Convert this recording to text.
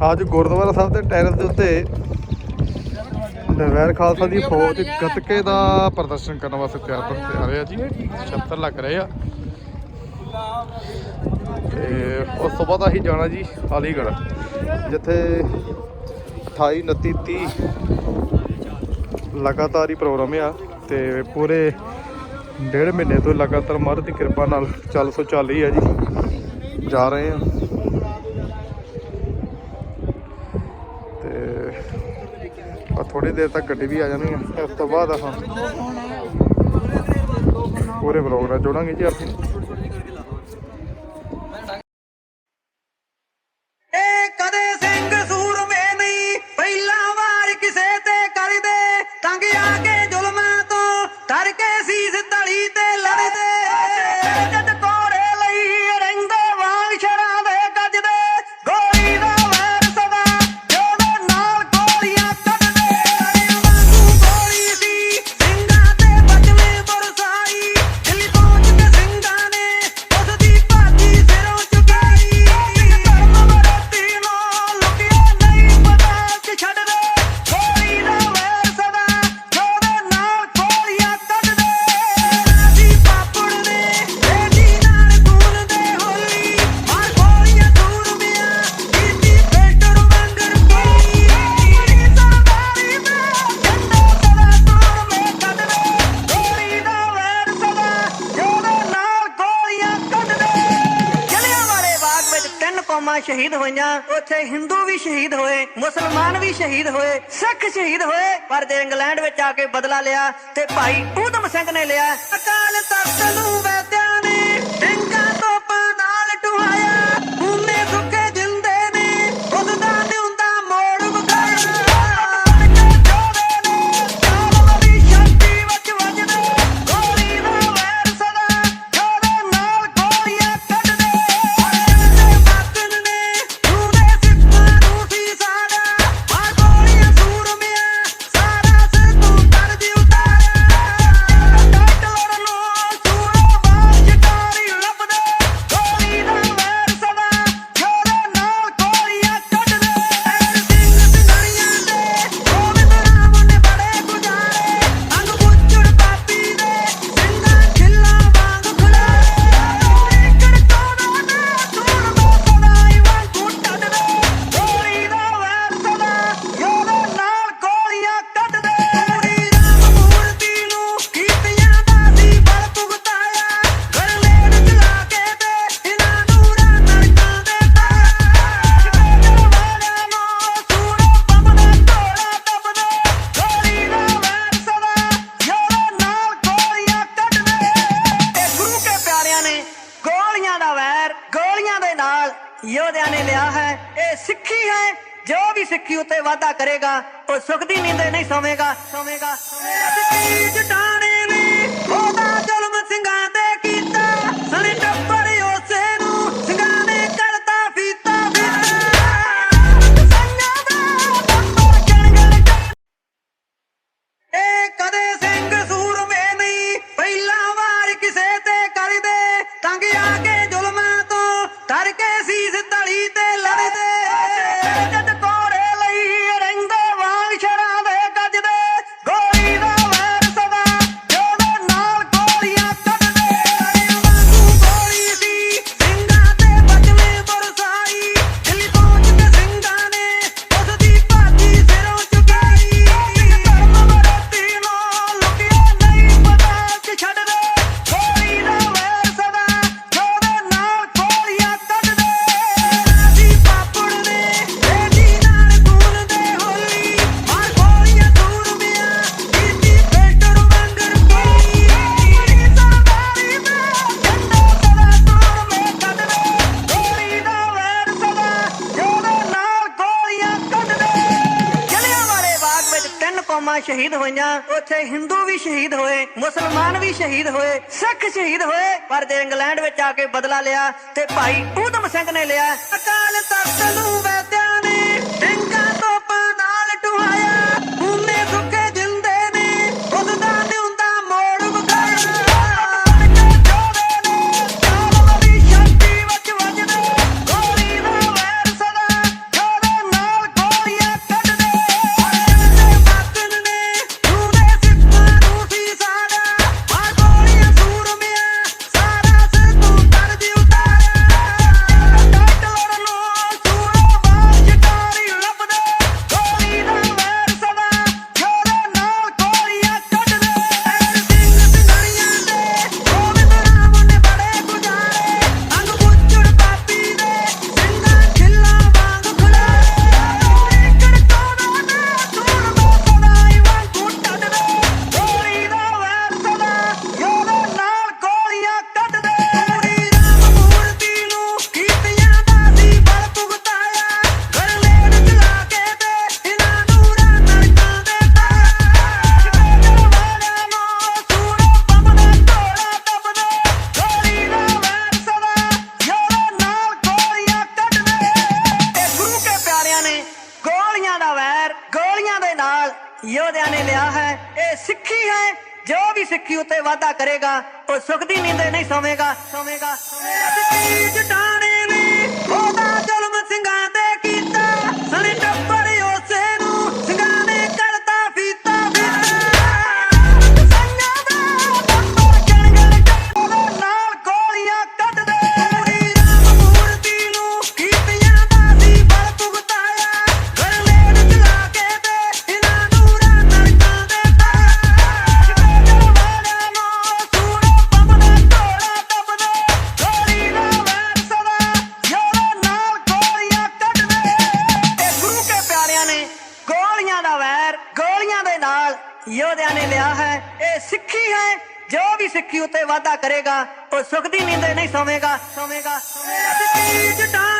ਅੱਜ ਗੁਰਦੁਆਰਾ ਸਾਹਿਬ ਦੇ ਟੈਰਸ ਦੇ ਉੱਤੇ ਦਰਬਾਰ ਖਾਲਸਾ ਦੀ ਫੌਜ ਗਤਕੇ ਦਾ ਪ੍ਰਦਰਸ਼ਨ ਕਰਨ ਵਾਸਤੇ ਤਿਆਰ ਹੋ ਰਹੇ ਆ ਜੀ। 76 ਲੱਗ ਰਹੇ ਆ। ਤੇ ਉਸ ਤੋਂ ਬਾਅਦ ਅਸੀਂ ਜਾਣਾ ਜੀ ਅਲੀਗੜ੍ਹ, ਜਿੱਥੇ 28 29 30 ਲਗਾਤਾਰ ਹੀ ਪ੍ਰੋਗਰਾਮ ਆ ਤੇ ਪੂਰੇ ਡੇਢ ਮਹੀਨੇ ਤੋਂ ਲਗਾਤਾਰ ਮਰਦ ਦੀ ਕਿਰਪਾ ਨਾਲ 440 ਆ ਜੀ, ਜਾ ਰਹੇ ਆ। ਪਰ ਥੋੜੀ ਦੇਰ ਤੱਕ ਗੱਡੀ ਵੀ ਆ ਜਾਣੀ ਹੈ ਇਸ ਤੋਂ ਬਾਅਦ ਆਪਾਂ ਪੂਰੇ ਵਲੌਗ ਨਾਲ ਜੋੜਾਂਗੇ ਜੀ ਆਪਾਂ। ਸ਼ਹੀਦ ਹੋਈਆਂ, ਉੱਥੇ ਹਿੰਦੂ ਵੀ ਸ਼ਹੀਦ ਹੋਏ, ਮੁਸਲਮਾਨ ਵੀ ਸ਼ਹੀਦ ਹੋਏ, ਸਿੱਖ ਸ਼ਹੀਦ ਹੋਏ, ਪਰ ਜੇ ਇੰਗਲੈਂਡ ਵਿੱਚ ਆ ਕੇ ਬਦਲਾ ਲਿਆ ਤੇ ਭਾਈ ਊਧਮ ਸਿੰਘ ਨੇ ਲਿਆ, ਅਕਾਲ ਤਖਤ ਨੂੰ ਯੋਧਿਆਂ ਨੇ ਲਿਆ ਹੈ, ਇਹ ਸਿੱਖੀ ਹੈ, ਜੋ ਵੀ ਸਿੱਖੀ ਉੱਤੇ ਵਾਦਾ ਕਰੇਗਾ, ਉਹ ਸੁਖ ਦੀ ਨੀਂਦ ਨਹੀਂ ਸੋਵੇਗਾ ਸੋਵੇਗਾ ਸ਼ਹੀਦ ਹੋਈਆਂ। ਉੱਥੇ ਹਿੰਦੂ ਵੀ ਸ਼ਹੀਦ ਹੋਏ, ਮੁਸਲਮਾਨ ਵੀ ਸ਼ਹੀਦ ਹੋਏ, ਸਿੱਖ ਸ਼ਹੀਦ ਹੋਏ। ਪਰ ਜੇ ਇੰਗਲੈਂਡ ਵਿੱਚ ਆ ਕੇ ਬਦਲਾ ਲਿਆ ਤੇ ਭਾਈ ਊਧਮ ਸਿੰਘ ਨੇ ਲਿਆ, ਅਕਾਲ ਤਖਤ ਨੂੰ ਗੋਲੀਆਂ ਦਾ ਵੈਰ, ਗੋਲੀਆਂ ਦੇ ਨਾਲ ਯੋਧਿਆਂ ਨੇ ਲਿਆ ਹੈ। ਇਹ ਸਿੱਖੀ ਹੈ, ਜੋ ਵੀ ਸਿੱਖੀ ਉੱਤੇ ਵਾਅਦਾ ਕਰੇਗਾ, ਉਹ ਸੁਖ ਦੀ ਨੀਂਦ ਨਹੀਂ ਸੋਵੇਗਾ। ਸੋਵੇਗਾ ਸੋਵੇਗਾ। ਜਟਾਣੇ ਯੋਧਿਆਂ ਨੇ ਲਿਆ ਹੈ, ਇਹ ਸਿੱਖੀ ਹੈ, ਜੋ ਵੀ ਸਿੱਖੀ ਉੱਤੇ ਵਾਅਦਾ ਕਰੇਗਾ, ਉਹ ਸੁਖ ਦੀ ਨੀਂਦ ਨਹੀਂ ਸੋਵੇਗਾ ਸੋਵੇਗਾ ਸੋਵੇਗਾ। ਜਟਾਣੇ